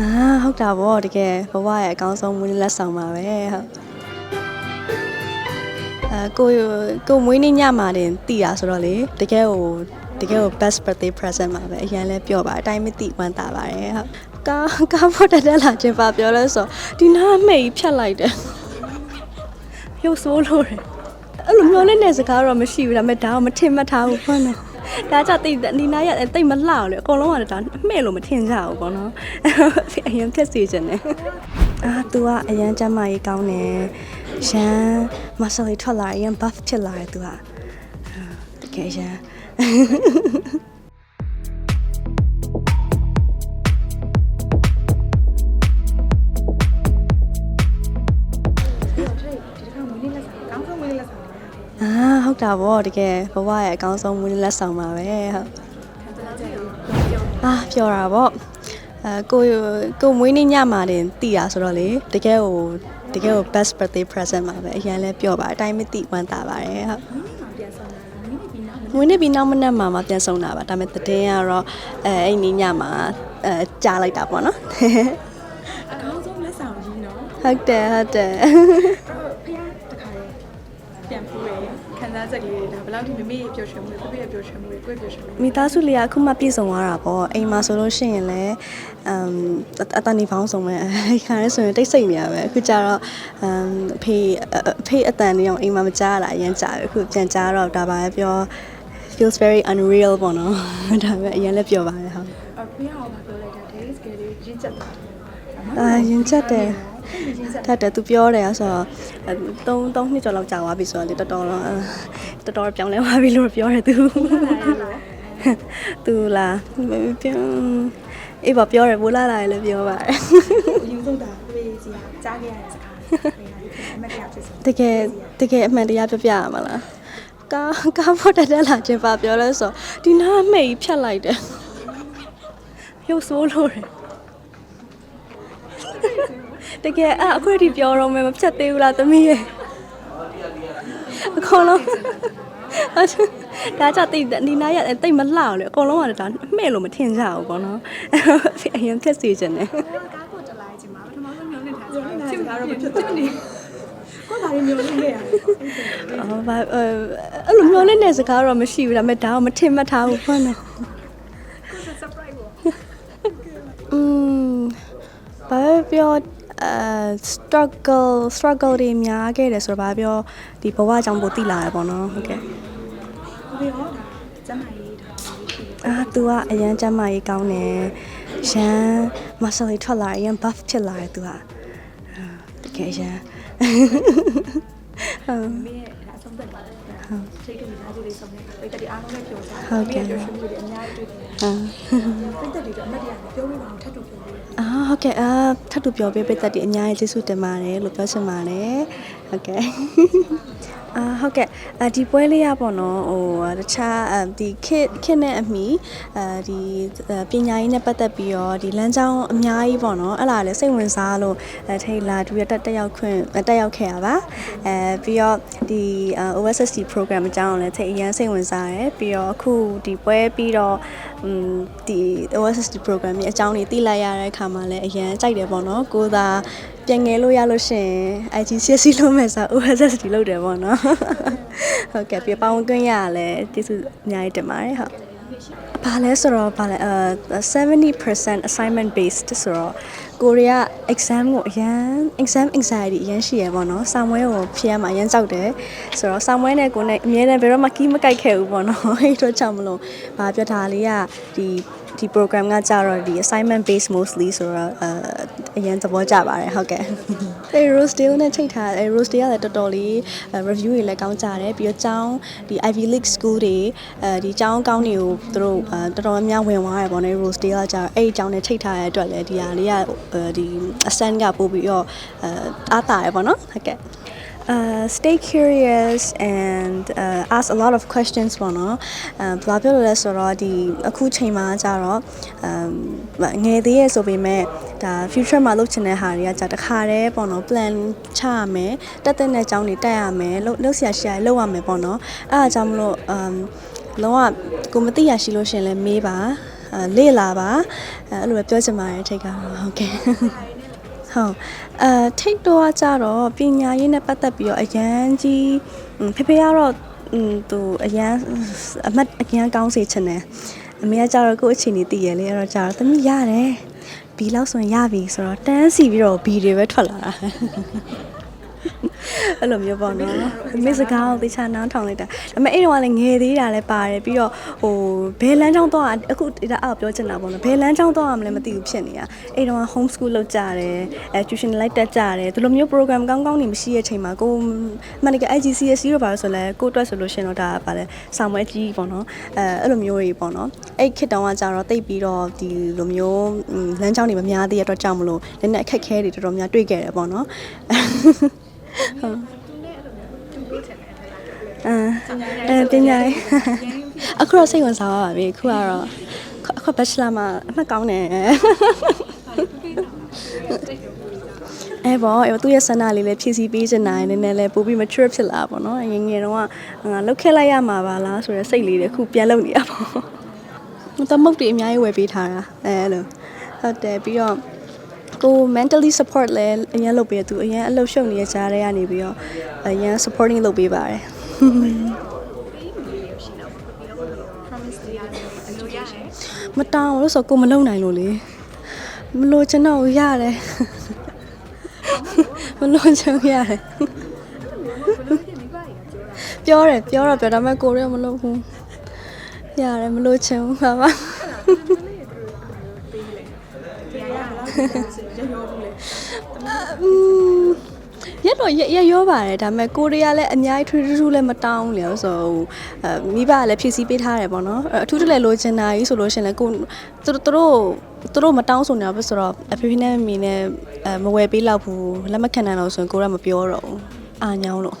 အာဟုတ်တာဗောတကယ်ဘဝရဲ့အကောင်းဆုံးမွေးနေ့လက်ဆောင်ပါပဲဟုတ်အာကိုကိုမွေးနေ့ညမှာတင်တည်တာဆိုတော့လေတကယ်ကိုတကယ်ကို best birthday present ပါပဲအရင်လဲပြောပါအတိုင်းမသိဝမ်းသာပါတယ်ဟုတ်ကားကားဖို့တက်တက်လာခြင်းပါပြောလဲဆိုဒီနားမိတ်ဖြတ်လိုက်တယ်ရုပ်ဆိုးလို့တယ်အဲ့လိုမျိုးနဲ့နေစကားတော့မရှိဘူးဒါပေမဲ့ဒါကမထင်မှတ်ထားဘူးဘာလို့ ဒါကြတိတ်ဒီနားရတိတ်မလှအောင်လေအကုန်လုံးကဒါမှဲ့လို့မထင်ကြဘူးပေါ့နော်အရင်ဖြတ်စီခြင်းနဲ့အာ तू ကအရန်ကျမ်းမာရေးကောင်းတယ်ရန်မဆလီထွက်လာရန် buff ဖြစ်လာတယ် तू ကအာတကယ်ရန် အာဟုတ်တာဗောတကယ်ဘဝရဲ့အကောင်းဆုံးမွေးနေ့လက်ဆောင်ပါပဲဟုတ်အာပြောတာဗောအဲကိုကိုမွေးနေ့ညမှာတင်တည်တာဆိုတော့လေတကယ်ကိုတကယ်ကို best birthday present ပါပဲအရင်လဲပြောပါအတိုင်းမသိဝမ်းသာပါတယ်ဟုတ်မွေးနေ့ပြီးနောက်မနေ့မှာမှပြန်ဆောင်တာပါဒါပေမဲ့တည်င်းကတော့အဲအဲ့ဒီညမှာအဲကြားလိုက်တာပေါ့နော်အကောင်းဆုံးလက်ဆောင်ကြီးနော်ဟုတ်တယ်ဟုတ်တယ်အဲ့တော့ဖះတခါလေး ပြန်ဖူးရယ်ခံစားချက်လေးတွေဒါဘယ်လောက်ဒီမမေရဲ့ပျော်ရွှင်မှုတွေပြည့်ရဲ့ပျော်ရွှင်မှုတွေကိုယ့်ရဲ့ပျော်ရွှင်မှုတွေမိသားစုလေးကအခုမှပြည့်စုံသွားတာပေါ့အိမ်မှာဆိုလို့ရှိရင်လည်းအမ်အအတန်နေပေါင်းစုံပဲခါရဲဆိုရင်တိတ်ဆိတ်နေရပဲအခုကျတော့အမ်အဖေအဖေအတန်လေးအောင်အိမ်မှာမကြားရတာအရင်ကြာပြီအခုပြန်ကြားတော့ဒါပါပဲပြော feels very unreal ပေါ့နော်ဒါပဲအရင်လည်းပြောပါတယ်ဟုတ်အဖေကဘာပြောလိုက်တာ daily scale လေးရင်းချက်တာအာရင်ချက်တယ် တတ်တယ်သူပြောတယ်ဆိုတော့3 3နှစ်ကျော်လောက်ကြာသွားပြီဆိုတော့လေတော်တော်တော့တော်တော်ပြောင်းလဲသွားပြီလို့ပြောတယ်သူသူလားပြောအေးပါပြောတယ်ဘိုးလာလာလည်းပြောပါတယ်အရင်ဆုံးဒါဖေးစီကြားခဲ့ရတဲ့စကားအမတ်တရားဖြစ်စတကယ်တကယ်အမှန်တရားပြပြရမှာလားကားကားဖို့တက်တက်လာခြင်းပါပြောလဲဆိုဒီနားမိတ်ဖြတ်လိုက်တယ်ရုပ်ဆိုးလို့တယ် တကယ်အအခုထိပြောတော့မယ်မဖြတ်သေးဘူးလားသမီးရဲ့အကုန်လုံးဒါကြတိတ်ဒီနားရတိတ်မလှအောင်လေအကုန်လုံးကဒါမှဲ့လို့မထင်ကြဘူးပေါ့နော်အရင်ဖြတ်စီခြင်းနဲ့ကားကိုတလိုက်ချင်မှာပထမဆုံးမျိုးနဲ့ထားချင်တာတော့မဖြစ်သေးဘူးကိုယ်ပါရင်မျိုးနဲ့ရတယ်အော်ဘာအဲအဲ့လိုမျိုးနဲ့နေစကားတော့မရှိဘူးဒါပေမဲ့ဒါကမထင်မှတ်ထားဘူးဘာလို့ surprise ပေါ့อืมဘာပဲပြော အဲ struggle struggle တွေများခဲ့တယ်ဆိုတော့ဘာပြောဒီဘဝအကြောင်းပိုသိလာရပေါ့နော်ဟုတ်ကဲ့ဘေရောဒါကျမ်းမာရေးဒါလေးဖြစ်အာ तू ကအရန်ကျမ်းမာရေးကောင်းတယ်ရန် muscle တွေထွက်လာရန် buff ဖြစ်လာတယ် तू ကအာတကယ်ရန်မင်းရဲ့ဒါ အဆုံးသက်ပါတယ်ဟုတ်ထိတ်တူသားကြီးလေးဆုံးနေတာပိတ်တက်ဒီအားလုံးနဲ့ပြောစားမင်းရဲ့ပျော်ရွှင်မှုတွေအများကြီးတွေ့တယ်အာပိတ်တက်ဒီတော့အမတ်တရားပြောပြပါအောင်ထပ်တူပြောပြအာဟုတ်ကဲ့အာထပ်တူပြောပေးပိတ်သက်ဒီအများကြီးကျေးဇူးတင်ပါတယ်လို့ပြောချင်ပါတယ်ဟုတ်ကဲ့အာဟုတ်ကဲ့အဒီပွဲလေးရပေါ့နော်ဟိုတခြားအဒီခစ်ခစ်နဲ့အမီအဲဒီပညာရေးနဲ့ပတ်သက်ပြီးတော့ဒီလမ်းကြောင်းအများကြီးပေါ့နော်အဲ့လာလည်းစိတ်ဝင်စားလို့အဲထိတ်လာသူရတက်တက်ရောက်ခွင့်တက်ရောက်ခဲ့ရပါအဲပြီးတော့ဒီ OSSD program အကြောင်းလည်းထိတ်အရန်စိတ်ဝင်စားတယ်ပြီးတော့အခုဒီပွဲပြီးတော့อืมဒီ OSSD program ရဲ့အကြောင်းတွေသိလိုက်ရတဲ့အခါမှာလည်းအရန်ကြိုက်တယ်ပေါ့နော်ကိုသာပြန်ငယ်လို့ရလို့ရှရင် IGCSE လို့မဲ့စာ OSSD လုပ်တယ်ပေါ့နော်ဟုတ်ကဲ့ပြပောင်းကွင်းရရလဲကျေးဇူးအများကြီးတင်ပါတယ်ဟုတ် ဘာလဲဆိုတော့ဘာလဲအဲ70% assignment based ဆိုတော့ကိုရီးယား exam ကိုအရန် exam anxiety အရန်ရှိရပေါ့နော်စာမွဲကိုဖြေရမှာအရန်ကြောက်တယ်ဆိုတော့စာမွဲနဲ့ကိုနဲ့အမြဲတမ်းဘယ်တော့မှကီးမကိုက်ခဲ့ဘူးပေါ့နော်အဲ့တော့ကြောင့်မလို့ဘာပြောတာလေးကဒီဒီ program ကကြတော့ဒီ assignment based mostly ဆိုတော့အဲအရင်သဘောကျပါတယ်ဟုတ်ကဲ့ အဲ Rosedale နဲ့ချိန်ထားအဲ Rosedale ကလည်းတော်တော်လေး review တွေလည်းကောင်းကြတယ်ပြီးတော့ကျောင်းဒီ Ivy League school တွေအဲဒီကျောင်းကောင်းတွေကိုသူတို့တော်တော်များများဝင်သွားတယ်ပေါ့နော် Rosedale ကကြတော့အဲ့ဒီကျောင်းနဲ့ချိန်ထားတဲ့အတွက်လည်းဒီဟာလေးကဒီ ascent ကပို့ပြီးတော့အဲအားတာရပေါ့နော်ဟုတ်ကဲ့ uh stay curious and uh, ask a lot of questions ပေါ့နော်အဲဘာပြောလို့လဲဆိုတော့ဒီအခုချိန်မှာကြတော့အမ်ငယ်သေးရဲ့ဆိုပေမဲ့ ဒါ future မှာလုပ်ချင်တဲ့ဟာတွေကကြာတခါတည်းပေါ့နော် plan ချရမယ်တက်တဲ့နဲ့အကြောင်းတွေတက်ရမယ်လုပ်လုပ်ဆရာရှာလုပ်ရမယ်ပေါ့နော်အဲအားကြောင့်မလို့ um လုံးဝကိုမသိရရှိလို့ရှင်လဲမေးပါလေ့လာပါအဲ့လိုပဲပြောချင်ပါတယ်ထိတ်ကတော့ဟုတ်ကဲ့ဟုတ်အဲထိတ်တော့ကြတော့ပညာရေးနဲ့ပတ်သက်ပြီးတော့အရန်ကြီးဖေဖေကတော့သူအရန်အမတ်အရန်ကောင်းစေချင်တယ်အမေကကြတော့ကို့အချိန်ကြီးတည်ရလေအဲ့တော့ကြတော့သမီးရတယ် ဘီလောက်ဆိုရင်ရပြီဆိုတော့တန်းစီပြီးတော့ဘီတွေပဲထွက်လာတာ အဲ့လိုမျိုးပေါ့နော်မိစကားကိုသေချာနားထောင်လိုက်တာဒါပေမဲ့အဲ့တော့ကလည်းငယ်သေးတာလည်းပါတယ်ပြီးတော့ဟိုဘယ်လမ်းကြောင်းတော့အခုဒါအောက်ပြောချင်တာပေါ့နော်ဘယ်လမ်းကြောင်းတော့မှလည်းမသိဘူးဖြစ်နေတာအဲ့တော့ home school လုပ်ကြတယ်အဲ tuition လိုက်တက်ကြတယ်ဒီလိုမျိုး program ကောင်းကောင်းနေမရှိတဲ့အချိန်မှာကိုမန်က IGCSE တော့ပါလို့ဆိုလဲကိုအတွက်ဆိုလို့ရှင်တော့ဒါပါလဲဆောင်းမွဲကြီးပေါ့နော်အဲအဲ့လိုမျိုးတွေပေါ့နော်အဲ့ခေတ်တောင်ကကြတော့တိတ်ပြီးတော့ဒီလိုမျိုးလမ်းကြောင်းတွေမများသေးတဲ့အတွက်ကြောင့်မလို့လည်းနဲ့အခက်ခဲတွေတော်တော်များတွေ့ခဲ့တယ်ပေါ့နော် အဲအဲပညာရေးအခုတော့စိတ်ဝင်စားပါပြီအခုကတော့အခု bachelor မှာအမှတ်ကောင်းတယ်အဲပေါ့အဲသူ့ရဲ့ဆန္ဒလေးလည်းဖြည့်ဆည်းပေးချင်တာနည်းနည်းလေးပို့ပြီး mature ဖြစ်လာပါတော့ငယ်ငယ်တော့ကငါလှုပ်ခဲလိုက်ရမှာပါလားဆိုတဲ့စိတ်လေးတွေအခုပြန်လုံနေတာပေါ့သမုတ်တွေအများကြီးဝယ်ပေးထားတာအဲလိုဟုတ်တယ်ပြီးတော့ ကို mentally support လဲအရင်လုပ်ပေးသူအရင်အလုပ်ရှုပ်နေတဲ့ကြားထဲကနေပြီးတော့အရင် supporting လုပ်ပေးပါတယ် မတောင်းဘူးလို့ဆိုကိုမလုံနိုင်လို့လေမလို့ကျွန်တော်ရတယ်မလို့ချင်ရတယ်ပြောတယ်ပြောတော့ပြောဒါပေမဲ့ကိုရောမလို့ဘူးရတယ်မလို့ချင်ဘူးပါပါ อืมရတော့ရရရောပါတယ်ဒါပေမဲ့ကိုရီးယားလည်းအများကြီးထူးထူးထူးလည်းမတောင်းလေဆိုတော့အဲမိဘကလည်းဖြည့်ဆည်းပေးထားတယ်ပေါ့နော်အဲ့အထူးတလဲလိုချင်တာကြီးဆိုလို့ရှရင်လည်းကိုသူတို့သူတို့သူတို့မတောင်းဆိုနေတာပဲဆိုတော့အဖေဖေနဲ့မိနဲ့အဲမဝယ်ပေးတော့ဘူးလက်မခံနိုင်တော့ဆိုရင်ကိုရမပြောတော့ဘူးအာညောင်းလို့